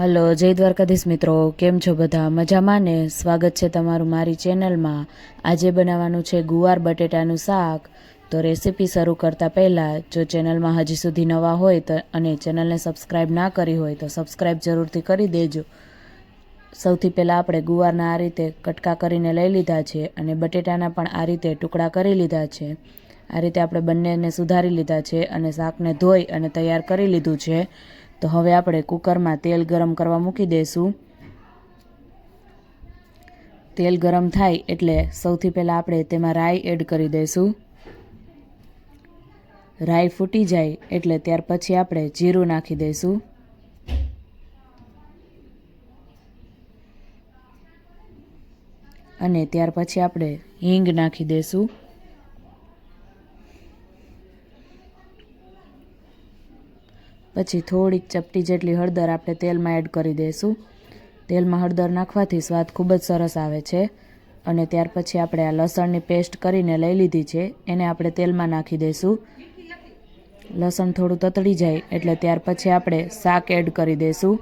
Hello, જય દ્વારકાધીશ મિત્રો. કેમ છો બધા? મજામાં ને? સ્વાગત છે તમારું મારી ચેનલમાં. આજે બનાવવાનું છે ગુવાર બટેટાનું શાક. તો રેસીપી શરૂ કરતાં પહેલાં, જો ચેનલમાં હજી સુધી નવા હોય તો અને ચેનલને સબસ્ક્રાઈબ ના કરી હોય તો સબસ્ક્રાઈબ જરૂરથી કરી દેજો. સૌથી પહેલાં આપણે ગુવારના આ રીતે કટકા કરીને લઈ લીધા છે અને બટેટાના પણ આ રીતે ટુકડા કરી લીધા છે. આ રીતે આપણે બંનેને સુધારી લીધા છે અને શાકને ધોઈ અને તૈયાર કરી લીધું છે. તો હવે આપણે કુકરમાં તેલ ગરમ કરવા મૂકી દઈશું તેલ ગરમ થાય એટલે સૌથી પહેલાં આપણે તેમાં રાઈ એડ કરી દઈશું રાઈ ફૂટી જાય એટલે ત્યાર પછી આપણે જીરું નાખી દઈશું અને ત્યાર પછી આપણે હિંગ નાખી દઈશું પછી થોડીક ચપટી જેટલી હળદર આપણે તેલમાં એડ કરી દઈશું. તેલમાં હળદર નાખવાથી સ્વાદ ખૂબ જ સરસ આવે છે અને ત્યાર પછી આપણે આ લસણની પેસ્ટ કરીને લઈ લીધી છે. એને આપણે તેલમાં નાખી દઈશું. લસણ થોડું તતડી જાય એટલે ત્યાર પછી આપણે શાક એડ કરી દઈશું.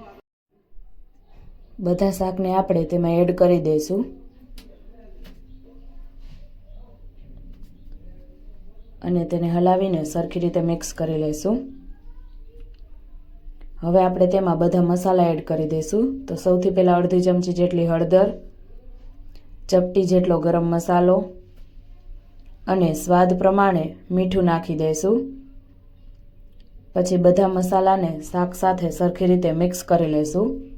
બધા શાકને આપણે તેમાં એડ કરી દઈશું. અને તેને હલાવીને સરખી રીતે મિક્સ કરી લઈશું. હવે આપણે તેમાં બધા મસાલા એડ કરી દઈશું. તો સૌથી પહેલાં અડધી ચમચી જેટલી હળદર, ચપટી જેટલો ગરમ મસાલો અને સ્વાદ પ્રમાણે મીઠું નાખી દઈશું. પછી બધા મસાલાને શાક સાથે સરખી રીતે મિક્સ કરી લઈશું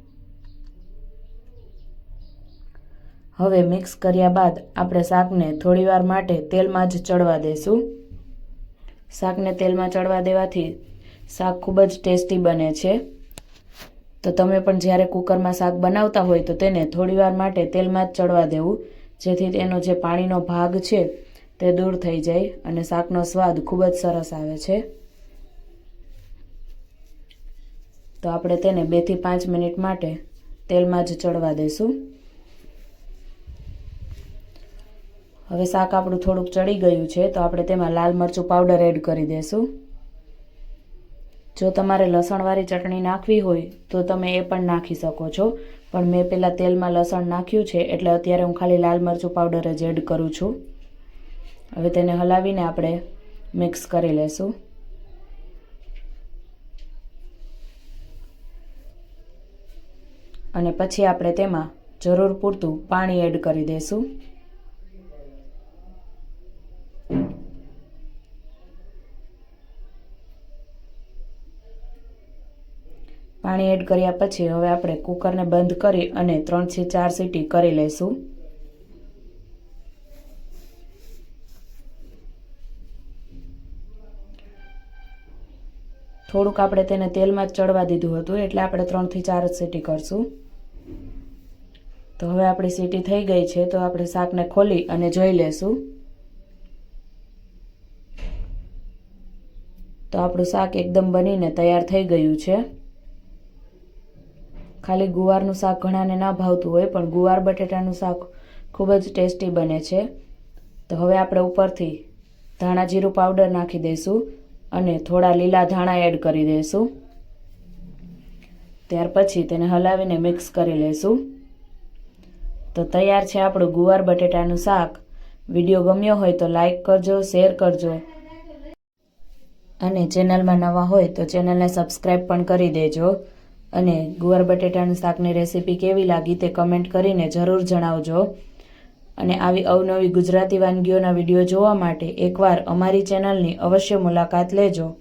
હવે મિક્સ કર્યા બાદ આપણે શાકને થોડીવાર માટે તેલમાં જ ચડવા દઈશું. શાકને તેલમાં ચડવા દેવાથી શાક ખૂબ જ ટેસ્ટી બને છે. તો તમે પણ જ્યારે કુકરમાં શાક બનાવતા હોય તો તેને થોડીવાર માટે તેલમાં જ ચડવા દેવું. જેથી તેનો જે પાણીનો ભાગ છે તે દૂર થઈ જાય અને શાકનો સ્વાદ ખૂબ જ સરસ આવે છે. તો આપણે તેને બેથી પાંચ મિનિટ માટે તેલમાં જ ચડવા દઈશું હવે શાક આપણું થોડુંક ચડી ગયું છે તો આપણે તેમાં લાલ મરચું પાવડર એડ કરી દઈશું જો તમારે લસણવાળી ચટણી નાખવી હોય, તો તમે એ પણ નાખી શકો છો. પણ મેં પહેલાં તેલમાં લસણ નાખ્યું છે, એટલે અત્યારે હું ખાલી લાલ મરચું પાવડર જ એડ કરું છું. હવે તેને હલાવીને આપણે મિક્સ કરી લેશું. અને પછી આપણે તેમાં જરૂર પૂરતું પાણી એડ કરી દઈશું પાણી એડ કર્યા પછી હવે આપણે કુકરને બંધ કરી અને ત્રણથી ચાર સીટી કરી લઈશું. થોડુંક આપણે તેને તેલમાં જ ચડવા દીધું હતું એટલે આપણે ત્રણથી ચાર સીટી કરશું. તો હવે આપણી સીટી થઈ ગઈ છે તો આપણે શાકને ખોલી અને જોઈ લેશું તો આપણું શાક એકદમ બનીને તૈયાર થઈ ગયું છે. ખાલી ગુવારનું શાક ઘણાને ના ભાવતું હોય, પણ ગુવાર બટેટાનું શાક ખૂબ જ ટેસ્ટી બને છે. તો હવે આપણે ઉપરથી ધાણા જીરું પાવડર નાખી દઈશું અને થોડા લીલા ધાણા એડ કરી દઈશું. ત્યાર પછી તેને હલાવીને મિક્સ કરી લઈશું. તો તૈયાર છે આપણું ગુવાર બટેટાનું શાક. વીડિયો ગમ્યો હોય તો લાઈક કરજો, શેર કરજો. અને ચેનલમાં નવા હોય તો ચેનલને સબસ્ક્રાઈબ પણ કરી દેજો. અને ગુવાર બટેટાનું શાકની રેસીપી કેવી લાગી તે કમેન્ટ કરીને જરૂર જણાવજો. અને આવી અવનવી ગુજરાતી વાનગીઓના વીડિયો જોવા માટે એકવાર અમારી ચેનલની અવશ્ય મુલાકાત લેજો.